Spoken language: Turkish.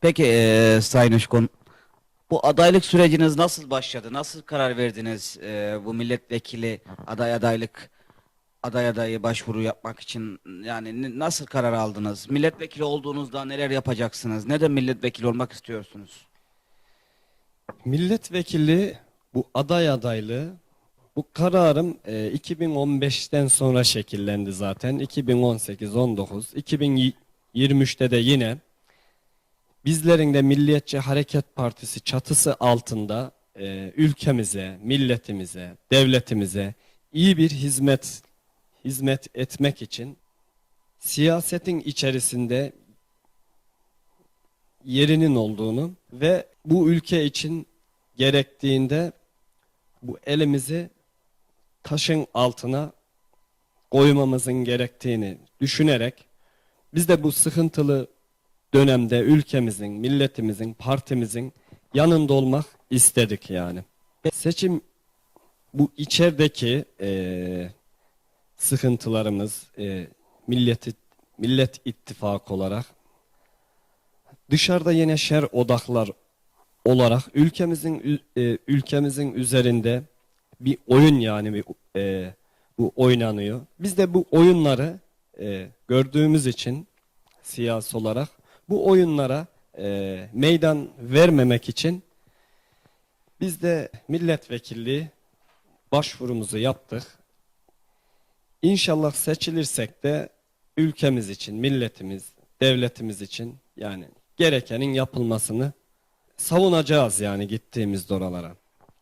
Peki eee Sayın Uşkun, bu adaylık süreciniz nasıl başladı? Nasıl karar verdiniz eee, bu milletvekili aday adaylık aday adayı başvuru yapmak için yani nasıl karar aldınız? Milletvekili olduğunuzda neler yapacaksınız? Neden milletvekili olmak istiyorsunuz? Milletvekili bu aday adaylığı bu kararım e, 2015'ten sonra şekillendi zaten. 2018, 19, 2023'te de yine bizlerin de Milliyetçi Hareket Partisi çatısı altında e, ülkemize, milletimize, devletimize iyi bir hizmet hizmet etmek için siyasetin içerisinde yerinin olduğunu ve bu ülke için gerektiğinde bu elimizi taşın altına koymamızın gerektiğini düşünerek biz de bu sıkıntılı dönemde ülkemizin, milletimizin, partimizin yanında olmak istedik yani. Seçim bu içerideki eee, sıkıntılarımız eee milleti millet ittifakı olarak dışarıda yine şer odaklar olarak ülkemizin e, ülkemizin üzerinde bir oyun yani bir e, bu oynanıyor. Biz de bu oyunları e, gördüğümüz için siyasi olarak bu oyunlara e, meydan vermemek için biz de milletvekilliği başvurumuzu yaptık. İnşallah seçilirsek de ülkemiz için, milletimiz, devletimiz için yani gerekenin yapılmasını savunacağız yani gittiğimizde oralara.